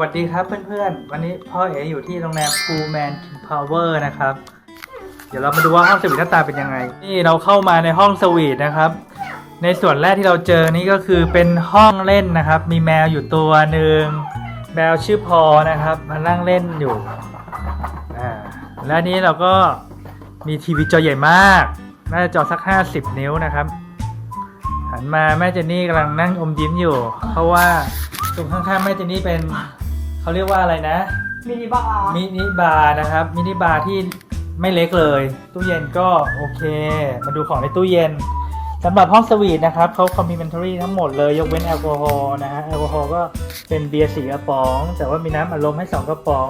วัสดีครับเพื่อนๆ วันนี้พ่อเอ๋อยู่ที่โรงแรม Cool Man King Power นะครับ เดี๋ยวเรามาดูว่าห้องสวีทหน้าตาเป็นยังไง นี่เราเข้ามาในห้องสวีทนะครับ ในส่วนแรกที่เราเจอนี่ก็คือเป็นห้องเล่นนะครับ มีแมวอยู่ตัวหนึ่งแมวชื่อพอนะครับมานั่งเล่นอยู่อ่าและนี้เราก็มีทีวีจอใหญ่มาก น่าจะจอสัก 50 นิ้วนะครับ หันมาแม่เจนนี่กำลังนั่งอมยิ้มอยู่ เพราะว่าตรงข้างๆแม่เจนนี่เป็น เขาเรียกว่าอะไรนะ มินิบาร์มินิบาร์นะครับ มินิบาร์ที่ไม่เล็กเลย ตู้เย็นก็โอเค มาดูของในตู้เย็นสำหรับห้องสวีทนะครับเขาคอมมิเมนทรีทั้งหมดเลย ยกเว้นแอลกอฮอล์นะฮะแอลกอฮอล์ก็เป็นเบียร์สีกระป๋อง แต่ว่ามีน้ำอัดลมให้ 2 กระป๋อง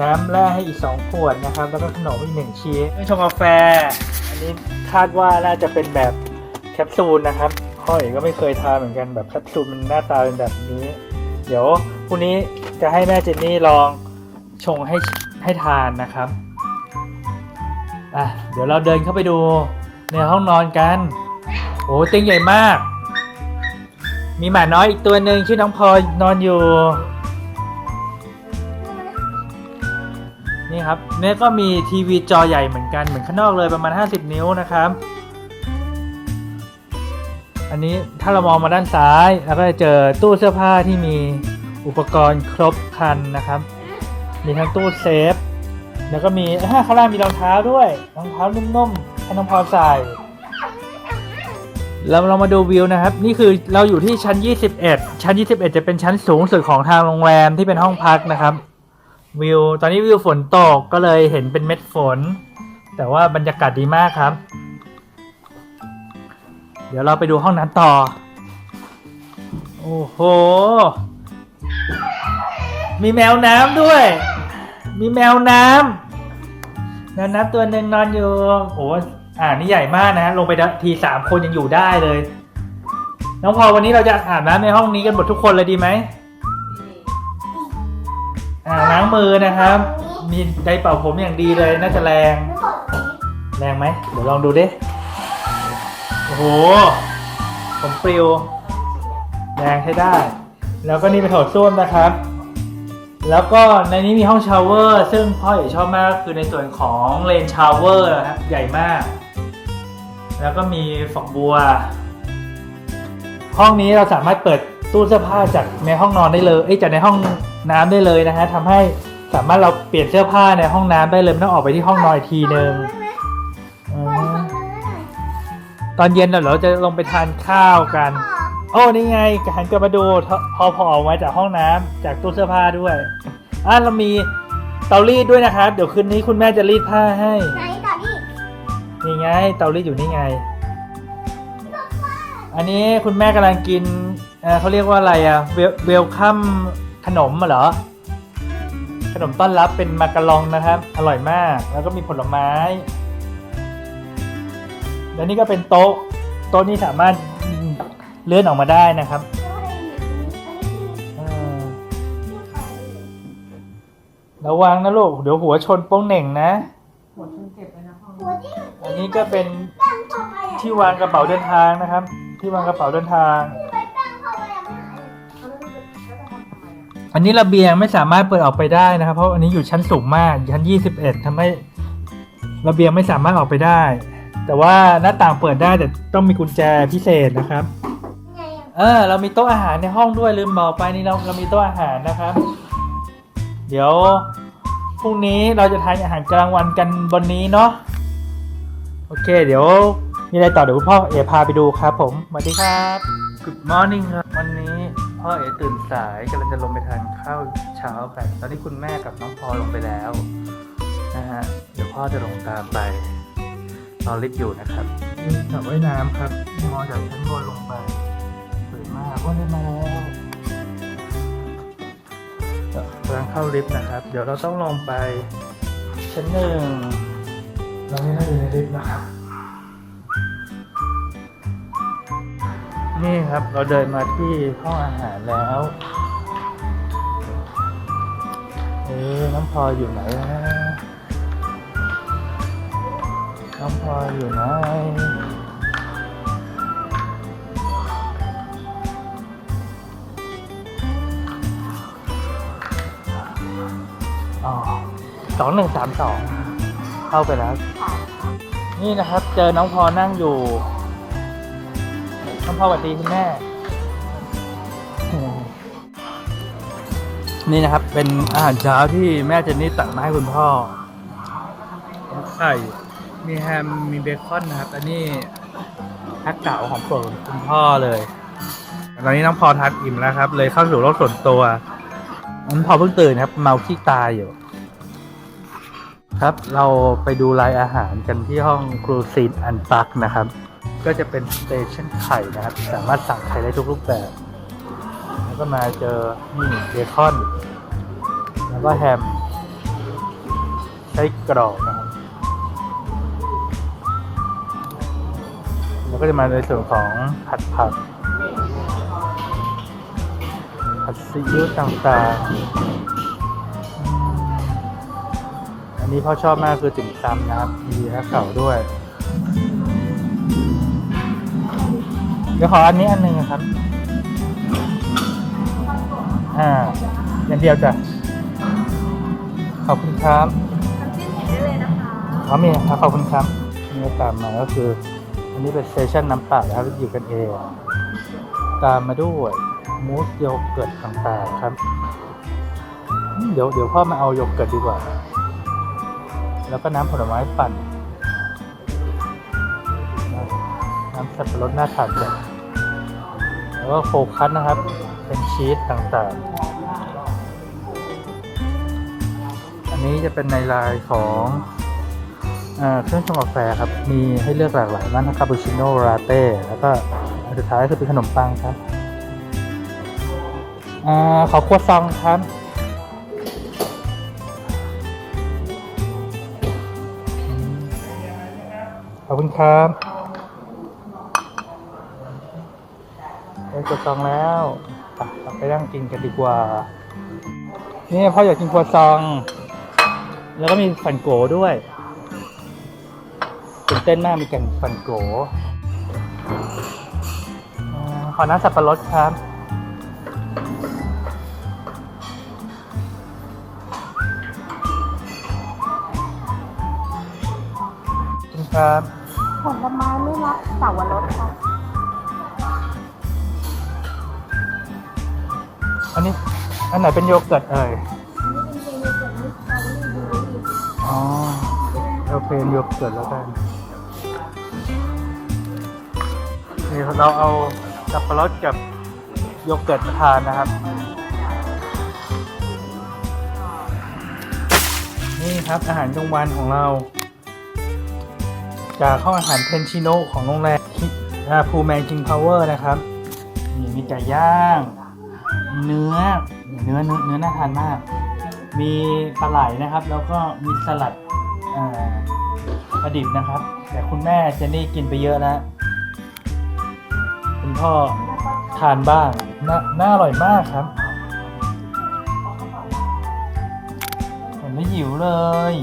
น้ำแร่ให้อีก 2 ขวดนะครับ แล้วก็ขนมอีกหนึ่งชิ้นเครื่องชงกาแฟ อันนี้คาดว่าน่าจะเป็นแบบแคปซูลนะครับพ่อเอกก็ไม่เคยทานเหมือนกันแบบแคปซูลมันหน้าตาเป็นแบบนี้ เดี๋ยวพรุ่งนี้จะให้แม่เจนนี่ลองชงให้ให้ทานนะครับอะเดี๋ยวเราเดินเข้าไปดูในห้องนอนกันโอ้เตียงใหญ่มาก มีหมาน้อยอีกตัวหนึ่งชื่อน้องพลอยนอนอยู่ นี่ครับเนี่ยก็มีทีวีจอใหญ่เหมือนกันเหมือนข้างนอกเลยประมาณ 50 นิ้วนะครับ อันนี้ถ้าเรามองมาด้านซ้าย เราก็จะเจอตู้เสื้อผ้าที่มีอุปกรณ์ครบครันนะครับ มีทั้งตู้เซฟ แล้วก็มีอ่าข้างล่างมีรองเท้าด้วย รองเท้านุ่มๆให้น้องพรใส่เราเรามาดูวิวนะครับ นี่คือเราอยู่ที่ชั้น 21 ชั้น 21 จะเป็นชั้นสูงสุดของทางโรงแรมที่เป็นห้องพักนะครับ วิว ตอนนี้วิวฝนตกก็เลยเห็นเป็นเม็ดฝน แต่ว่าบรรยากาศดีมากครับ เดี๋ยวเราไปดูห้องน้ำต่อ โอ้โห มีแมวน้ำด้วย มีแมวน้ำแมวน้ำตัวหนึ่งนอนอยู่ โอ้อ่านี่ใหญ่มากนะ ลงไปทีสามคนยังอยู่ได้เลย น้องพอวันนี้เราจะอาบน้ำในห้องนี้กันหมดทุกคนเลยดีไหมอ่าล้างมือนะครับ มีไดเป่าผมอย่างดีเลยน่าจะแรง แรงไหมเดี๋ยวลองดูดิ ห ผมปลิวแรงใช้ได้ แล้วก็นี่เป็นโถส้วมนะครับ แล้วก็ในนี้มีห้องชาวเวอร์ ซึ่งพ่อเอกชอบมากคือในส่วนของเลนชาวเวอร์นะครับใหญ่มาก แล้วก็มีฝักบัว ห้องนี้เราสามารถเปิดตู้เสื้อผ้าจากในห้องนอนได้เลยเอ้จากในห้องน้ำได้เลยนะฮะทำให้สามารถเราเปลี่ยนเสื้อผ้าในห้องน้ำได้เลยไม่ต้องออกไปที่ห้องนอนอีกทีนึง ตอนเย็นเดี๋ยวเราจะลงไปทานข้าวกัน โอ้นี่ไงหันกลับมาดูพอพอออกมาจากห้องน้ำจากตู้เสื้อผ้าด้วยอะเรามีเตารีดด้วยนะครับ เดี๋ยวคืนนี้คุณแม่จะรีดผ้าให้ไหนต่อดินี่ไง เตารีดอยู่นี่ไง อันนี้คุณแม่กำลังกินเอ่อเขาเรียกว่าอะไรอะเวลเวลคัมขนมเหรอขนมต้อนรับเป็นมาการองนะครับ อร่อยมาก แล้วก็มีผลไม้ แล้วนี่ก็เป็นโต๊ะโต๊ะนี้สามารถเลื่อนออกมาได้นะครับอ่าระวังนะลูกเดี๋ยวหัวชนโป้งเหน่งนะ หัวชนเจ็บเลยนะพ่อหัวที่อันนี้ก็เป็นตั้งเข้าไปอะที่วางกระเป๋าเดินทางนะครับ ที่วางกระเป๋าเดินทางไปตั้งเข้าไปอะมันหายเอาแล้วมันจะแล้วจะทำทำไมอะอันนี้ระเบียงไม่สามารถเปิดออกไปได้นะครับ เพราะอันนี้อยู่ชั้นสูงมากชั้น 21ทำให้ระเบียงไม่สามารถออกไปได้ แต่ว่าหน้าต่างเปิดได้แต่ต้องมีกุญแจพิเศษนะครับ เออ เรามีโต๊ะอาหารในห้องด้วยลืมบอกไปนี่เราเรามีโต๊ะอาหารนะครับ เดี๋ยวพรุ่งนี้เราจะทานอาหารกลางวันกันบนนี้เนาะโอเค เดี๋ยวมีอะไรต่อเดี๋ยวคุณพ่อเอ๋พาไปดูครับผมสวัสดีครับ Good morning ครับ วันนี้พ่อเอ๋ตื่นสายกำลังจะลงไปทานข้าวเช้ากัน ตอนนี้คุณแม่กับน้องพลอลงไปแล้วนะฮะ เดี๋ยวพ่อจะลงตามไป รอลิฟต์อยู่นะครับนี่สระว่ายน้ำครับมองจากชั้นบนลงไปสวยมากพ่อได้มาแล้วกำลังเข้าลิฟต์นะครับ เดี๋ยวเราต้องลงไป ชั้นหนึ่งเราไม่ได้อยู่ในลิฟต์นะครับนี่ครับเราเดินมาที่ห้องอาหารแล้วเอ๊ะน้องพลอยอยู่ไหนนะ น้องพลอยอยู่ไหนอสองหนึ่งสามสองเข้าไปแล้ว นี่นะครับเจอน้องพอนั่งอยู่ น้องพอสวัสดีคุณแม่ นี่นะครับ เป็นอาหารเช้าที่แม่เจนนี่ตักมาให้คุณพ่อไข่ มีแฮม มีเบคอนนะครับ อันนี้ฮักเก๋าของโปรดคุณพ่อเลย ตอนนี้น้องพอทานอิ่มแล้วครับ เลยเข้าสู่โลกส่วนตัวน้องพอเพิ่งตื่นครับ เมาขี้ตายอยู่ ครับ เราไปดูรายอาหารกันที่ห้องครูซีนอันปักนะครับ ก็จะเป็นสเตชันไข่นะครับ สามารถสั่งไข่ได้ทุกรูปแบบ แล้วก็มาเจอนี่เบคอน แล้วก็แฮมไส้กรอกนะครับ ก็จะมาในส่วนของผัดผัก ผัดซีอิ๊วต่างๆอืมอันนี้พ่อชอบมากคือติ่มซำนะครับ มีแอปเก่าด้วย เดี๋ยวขออันนี้อันหนึ่งนะครับ อ่าอย่างเดียวจ้ะ ขอบคุณครับน้ำจิ้มได้เลยนะคะเขามีครับขอบคุณครับนี่ตามมาก็คืออั นนี้เป็นเตชันน้ำเปล่านะครับอยู่กันเอง ตามมาด้วยมูสโยเกิร์ตต่างๆครับ เดี๋ยวเดี๋ยวพ่อมาเอาโยเกิร์ตดีกว่า แล้วก็น้ำผลไม้ปั่น น้ำสับปะรดน่าทานจังแล้วก็โฟคัสนะครับ เป็นชีสต่างๆ อันนี้จะเป็นในลายของ เครื่องชงกาแฟครับ มีให้เลือกหลากหลายมากทั้งคาปูชิโน่ลาเต้แล้วก็อันสุดท้ายคือเป็นขนมปังครับอ่าขอครัวซองครับ ขอบคุณครับได้ครัวซองแล้วไปนั่งกินกันดีกว่า นี่พ่ออยากกินครัวซอง แล้วก็มีฟันโกด้วย ตื่นเต้นมากมีแก่นฟันโกอ่าขอน้ำสับปะรดครับขอบคุณครับผลไม้ไม่รับสาวรสค่ะ อันนี้ อันไหนเป็นโยเกิร์ตเอ่ยนี่เป็นเจลเกิดมิสตาร์รี่บูรี่อ๋อเราเป็นโยเกิร์ตแล้วกัน เราเอาสับปะรดกับโยเกิร์ตมาทานนะครับ นี่ครับอาหารกลางวันของเรา จากห้องอาหารเพนชิโนของโรงแรมพูแมนคิงพาวเวอร์นะครับนี่มีไก่ย่างมีเนื้อเนื้อเนื้อเนื้อน่าทานมาก มีปลาไหลนะครับ แล้วก็มีสลัดอ่อปลาดิบนะครับ แต่คุณแม่เจนนี่กินไปเยอะแล้ว คุณพ่อทานบ้างนน่าอร่อยมากครับเห็นแล้วหิวเลย